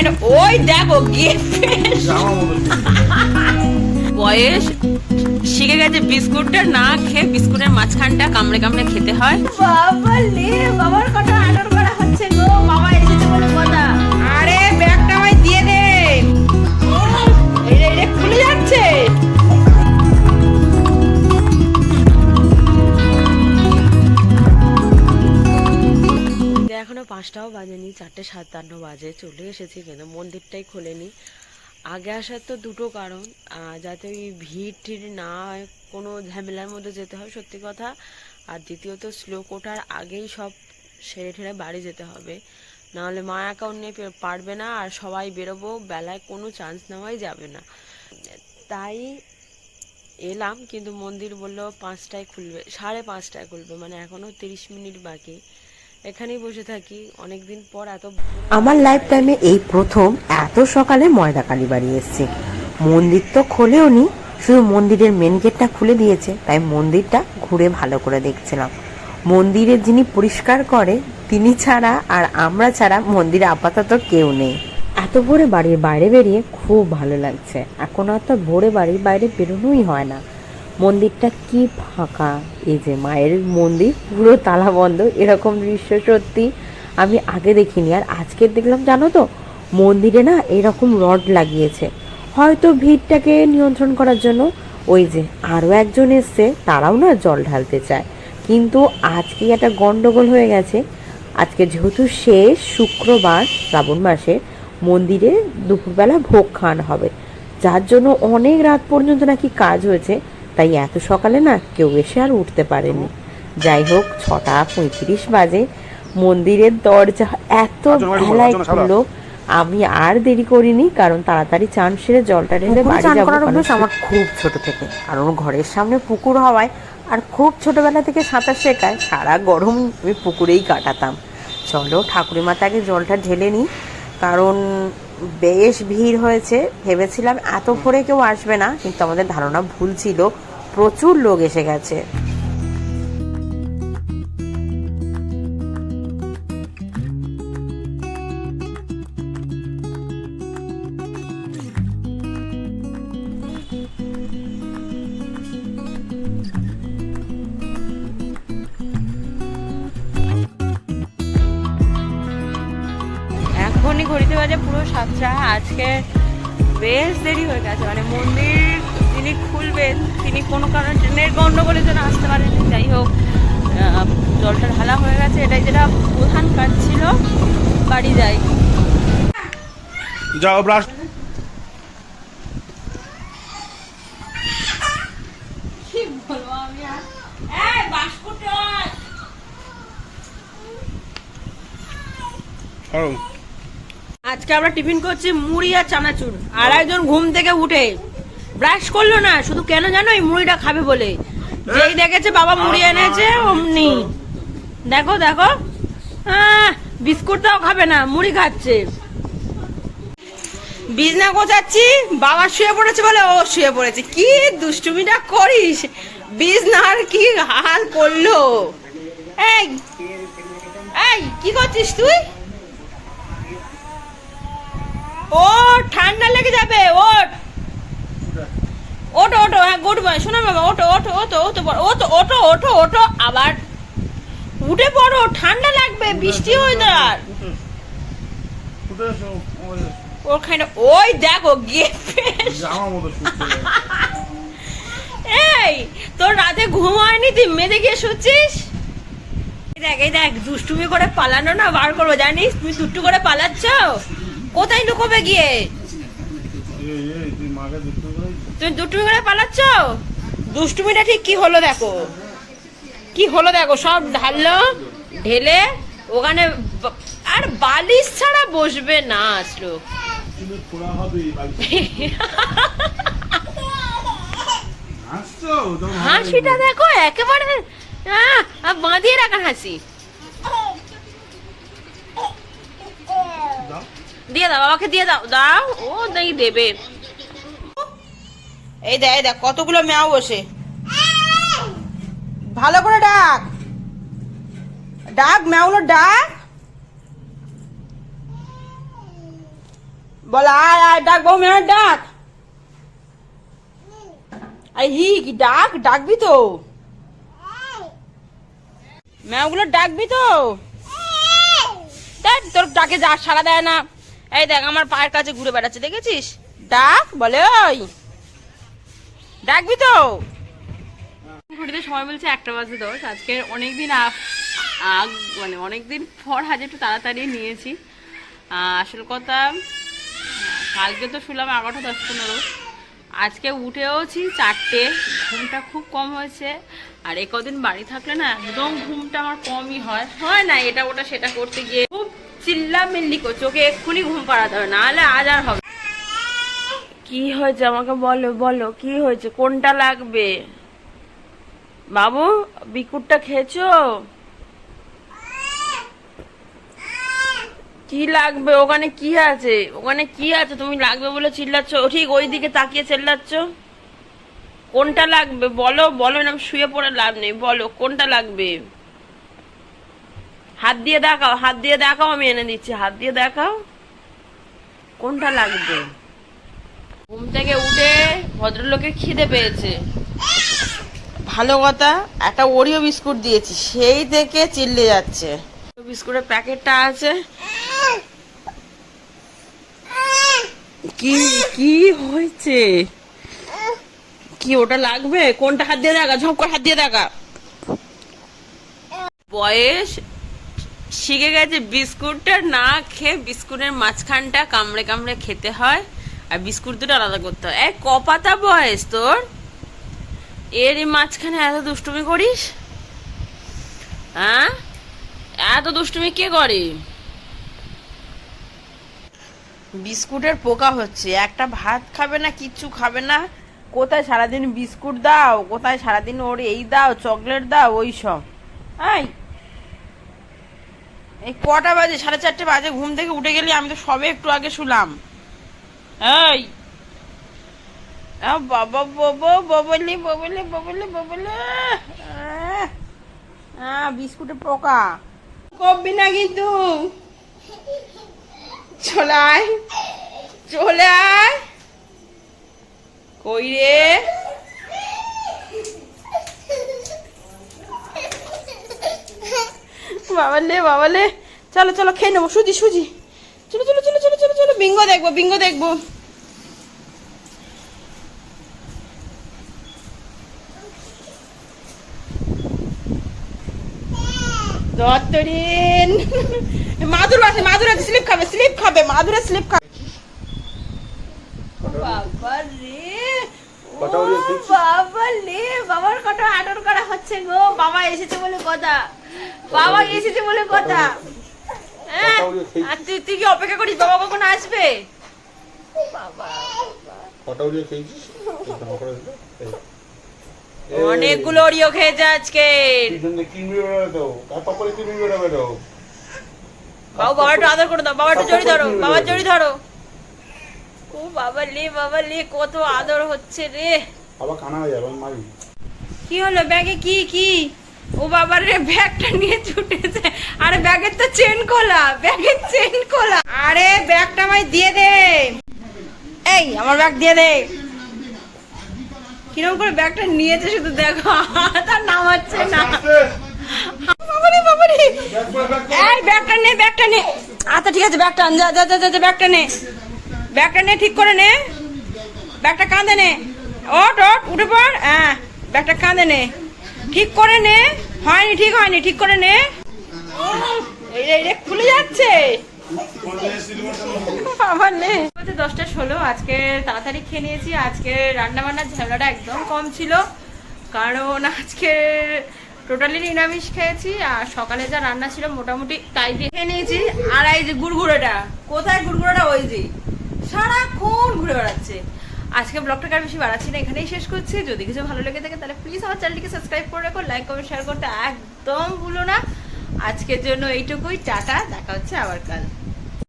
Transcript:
ওখানে ওই দেখো গিফট বয়স শিখে গেছে বিস্কুটটা না খেয়ে বিস্কুটের মাঝখানটা কামড়ে কামড়ে খেতে হয়। বাবা লে বাবার কত সাতান্ন বাজে চলে এসেছি কিন্তু মন্দিরটাই খোলেনি। আগে আসার তো দুটো কারণ যাতে ওই ভিড় টিড় না হয়, কোনো ঝামেলার মধ্যে যেতে হয় সত্যি কথা। আর দ্বিতীয়ত স্লো কোটার আগেই সব সেরে ঠেরে বাড়ি যেতে হবে। নাহলে মা অ্যাকাউন্ট নিয়ে পারবে না আর সবাই বেরোবো বেলায় কোনো চান্স নেওয়াই যাবে না। তাই এলাম কিন্তু মন্দির বলল পাঁচটায় খুলবে সাড়ে পাঁচটায় খুলবে মানে এখনও তিরিশ মিনিট বাকি। এখানেই বসে থাকি। অনেকদিন পর এত আমার লাইফ টাইমে এই প্রথম এত সকালে ময়দা কালী বাড়ি এসেছি। মন্দির তো খোলেও নি, শুধু মন্দিরের মেন গেটটা খুলে দিয়েছে, তাই মন্দিরটা ঘুরে ভালো করে দেখছিলাম। মন্দিরের যিনি পরিষ্কার করে, তিনি ছাড়া আর আমরা ছাড়া মন্দিরে আপাতত কেউ নেই। এত ভোরে বাড়ির বাইরে বেরিয়ে খুব ভালো লাগছে। এখন আর তো ভোরে বাড়ির বাইরে বেরোনোই হয় না। মন্দিরটা কি ফাঁকা? এই যে মায়ের মন্দির, পুরো তালা বন্ধ, এরকম দৃশ্য সত্যি আমি আগে দেখিনি। আর আজকে দেখলাম, জানো তো, মন্দিরে না এরকম রড লাগিয়েছে। হয়তো ভিড়টাকে নিয়ন্ত্রণ করার জন্য। ওই যে আরও একজন এসছে, তারাও না জল ঢালতে চায়। কিন্তু আজকে একটা গন্ডগোল হয়ে গেছে। আজকে যেহেতু শেষ শুক্রবার, শ্রাবণ মাসে, মন্দিরে দুপুরবেলা ভোগ খাওয়ানো হবে। যার জন্য অনেক রাত পর্যন্ত নাকি কাজ হয়েছে। তাই এত সকালে না কেউ এসে আর উঠতে পারেনি। যাই হোক ছটা পঁয়ত্রিশ বাজে। মন্দিরের দরজা এত ভেলায় খুললো। আমি আর দেরি করিনি কারণ তাড়াতাড়ি চান সেরে জলটা ঢেলে বাড়ি যাব করার কারণ অভ্যাস আমার খুব ছোট থেকে কারণ ঘরের সামনে পুকুর হওয়ায় আর খুব ছোটবেলা থেকে সাঁতার শেখায় সারা গরম আমি পুকুরেই কাটাতাম। চলো ঠাকুরি মাতাকে জলটা ঢেলে নিই কারণ বেশ ভিড় হয়েছে। ভেবেছিলাম এত ভোরে কেউ আসবে না, কিন্তু আমাদের ধারণা ভুল ছিল। প্রচুর লোক এসে গেছে। ঘড়িতে বাজে পুরো সাতটা। আজকে বেশ দেরি হয়ে গেছে মানে মন্দির যিনি খুলবেন তিনি কোনো কারণে ট্রেনের গন্ডগোলের জন্য আসতে পারেনি যাই হোক জলটা ঢালা হয়ে গেছে এটাই যেটা প্রধান কাজ ছিল বাড়ি যাই। যাও ব্রাশ। কি বলব আমি আর এই বাস্কুটা সরম আজকে আমরা টিফিন করছি মুড়ি আর চানাচুর। আর একজন ঘুম থেকে উঠে ব্রাশ করল না, শুধু কেন জানো এই মুড়িটা খাবে বলে? যেই দেখেছে বাবা মুড়ি এনেছে, অমনি। দেখো দেখো। বিস্কুটটাও খাবে না, মুড়ি খাচ্ছে। বিজনা গোছাচ্ছি, বাবা শুয়ে পড়েছে বলে ও শুয়ে পড়েছে। কি দুষ্টুমিটা করিস? বিজনার কি হাল করল? এই এই, কি করছিস তুই? ও ঠান্ডা লেগে যাবে ওট ওটো ওটো হ্যাঁ গুড বয় শোনো বাবা ওটো ওটো ওটো ওটো ওটো ওটো ওটো ওটো আবার উঠে পড়ো ঠান্ডা লাগবে বৃষ্টি ওয়েদার ওখানে ওই দেখো এই তোর রাতে ঘুম হয়নি তুই মেঝে গিয়ে শুচ্ছিস? দেখ এই দেখ দুষ্টুমি করে পালানো না বার করব জানিস? তুই দুষ্টু করে পালাচ্ছ? কোথায় লুকোবে গিয়ে? তুমি দুষ্টুমি করে পালাচ্ছ? দুষ্টুমিটা ঠিক কি হলো দেখো? কি হলো দেখো? সব ঢাললো ঢেলে ওখানে আর বালিশ ছাড়া বসবে না আসলো হাসিটা দেখো একেবারে বাঁধিয়ে রাখা হাসি দাও। দিয়ে দাও, বাবাকে দিয়ে দাও। দাও, ও দেই দেবে। এই দেখ এই দেখ, কতগুলো মেয়াও বসে। ভালো করে ডাক। ডাক মেয়াগুলো ডাক। বল, আয় আয়, ডাক, বউ মেয়ের ডাক। আই হি ডাক, ডাকবি তো। ম্যাওগুলো ডাকবি তো। তোর ডাকে যা সারা দেয় না। এই দেখ, আমার পায়ের কাছে ঘুরে বেড়াচ্ছে, দেখেছিস? ডাক, বলে ওই। ডাকবি তো? ঘড়িতে সময় বলছে একটা বাজে দশ। আজকে অনেকদিন আগ- মানে অনেকদিন পর আজ একটু তাড়াতাড়ি নিয়েছি। আসল কথা, কালকে তো শুনলাম এগারোটা দশ পনেরো। আজকে উঠেওছি চারটে, ঘুমটা খুব কম হয়েছে। আর এ কদিন বাড়ি থাকলে না একদম ঘুমটা আমার কমই হয়। হয় না, এটা ওটা সেটা করতে গিয়ে খুব চিল্লামিল্লি করছে ওকে এক্ষুনি ঘুম পাড়াতে হবে, নাহলে আজ আর হবে কি হয়েছে আমাকে বলো বলো, কি হয়েছে? কোনটা লাগবে? বাবু বিকুটটা খেয়েছো? কি লাগবে? ওখানে কি আছে? ওখানে কি আছে? তুমি লাগবে বলে চিল্লাচ্ছ? ঠিক ওই দিকে তাকিয়ে চিল্লাচ্ছ? কোনটা লাগবে? বলো বলো না শুয়ে পড়ে লাভ নেই। বলো কোনটা লাগবে? হাত দিয়ে দেখাও হাত দিয়ে দেখাও আমি এনে দিচ্ছি। হাত দিয়ে দেখাও কোনটা লাগবে? ঘুম থেকে উঠে ভদ্রলোকের খিদে পেয়েছে। ভালো কথা একটা ওরিও বিস্কুট দিয়েছি সেই থেকে চিল্লে যাচ্ছে। বিস্কুটের প্যাকেটটা আছে। কি কি হয়েছে? কি ওটা লাগবে? কোনটা হাত দিয়ে দেখা? ঝপ করে হাত দিয়ে দেখা। বয়স শিখে গেছে বিস্কুটটা না খেয়ে বিস্কুটের মাঝখানটা কামড়ে কামড়ে খেতে হয় আর বিস্কুট দুটো আলাদা করতে হয়। এক কপাতা বয়স তোর? এরই মাঝখানে এত দুষ্টুমি করিস? হ্যাঁ? এত দুষ্টুমি কে করে? বিস্কুটের পোকা হচ্ছে। একটা ভাত খাবে না কিচ্ছু খাবে না। কোথায় সারাদিন বিস্কুট দাও, কোথায় সারাদিন ওর এই দাও, চকলেট দাও, ওই সব। এই এই কটা বাজে? সাড়ে চারটে বাজে, ঘুম থেকে উঠে গেলি, আমি তো সবে একটু আগে শুলাম। এই বাবা বাবা, বাবলি বাবলি বাবলি বাবলি বিস্কুটের পোকা। না কিন্তু। চলে আয় চলে আয়। কই রে? বাবালে বাবালে চলো চলো, খেয়ে নেব। সুজি সুজি। চলো চলো চলো চলো চলো চলো। বিঙ্গো দেখব বিঙ্গো দেখব। দত্তরিন। মাদুর আছে মাদুর আছে। স্লিপ খাবে স্লিপ খাবে, মাদুরে স্লিপ খাবে। বাবা কটা বাবার আদর করা হচ্ছে গো। বাবা এসেছে বলে কথা। বাবা এসেছে বলে কথা হ্যাঁ? আর তুই তুই কি অপেক্ষা করিস? বাবা কখন আসবে? বাবা কটা খেয়েছিস অনেকগুলো ওরিও খেয়েছে আজকে। বাবু বাবা একটু আদর করে দাও। বাবা একটু জড়ি ধরো। বাবা জড়ি ধরো। বাবা লে বাবা লে কত আদর হচ্ছে রে। আবার কানা হয়ে যাবে মারি। কি হলো ব্যাগে কি কি? ও বাবার রে ব্যাগটা নিয়ে ছুটেছে। আরে ব্যাগের তো চেন খোলা ব্যাগের চেন খোলা। আরে ব্যাগটা আমায় দিয়ে দে। এই আমার ব্যাগ দিয়ে দে। কীরকম করে ব্যাগটা নিয়েছে শুধু দেখো তার নামাচ্ছে না। বাবারে বাবারে এই ব্যাগটা নে ব্যাগটা নে। আচ্ছা ঠিক আছে ব্যাগটা আন, যা যা, যা ব্যাগটা নে। ব্যাগটা নে, ঠিক করে নে। ব্যাগটা কাঁধে নে। ওট ওট উঠে পড়। হ্যাঁ ব্যাগটা কাঁধে নে। ঠিক করে নে। হয়নি, ঠিক হয়নি, ঠিক করে নে। খুলে যাচ্ছে। আমার নে। বলতে দশটা ষোলো, আজকে তাড়াতাড়ি খেয়ে নিয়েছি। আজকে রান্না বান্নার ঝামেলাটা একদম কম ছিল। কারণ আজকে টোটালি নিরামিষ খেয়েছি, আর সকালে যা রান্না ছিল মোটামুটি তাই দিয়ে খেয়ে নিয়েছি। আর এই যে গুড়গুড়োটা, কোথায় গুড়গুড়োটা ওই যে? সারাক্ষণ ঘুরে বেড়াচ্ছে। আজকে ব্লগটাকে আর বেশি বাড়াচ্ছি না, এখানেই শেষ করছি। যদি কিছু ভালো লেগে থাকে তাহলে প্লিজ আমার চ্যানেলটিকে সাবস্ক্রাইব করে রাখো লাইক কমেন্ট শেয়ার করতে একদম ভুলো না। আজকের জন্য এইটুকুই, টাটা, দেখা হচ্ছে আবার কাল।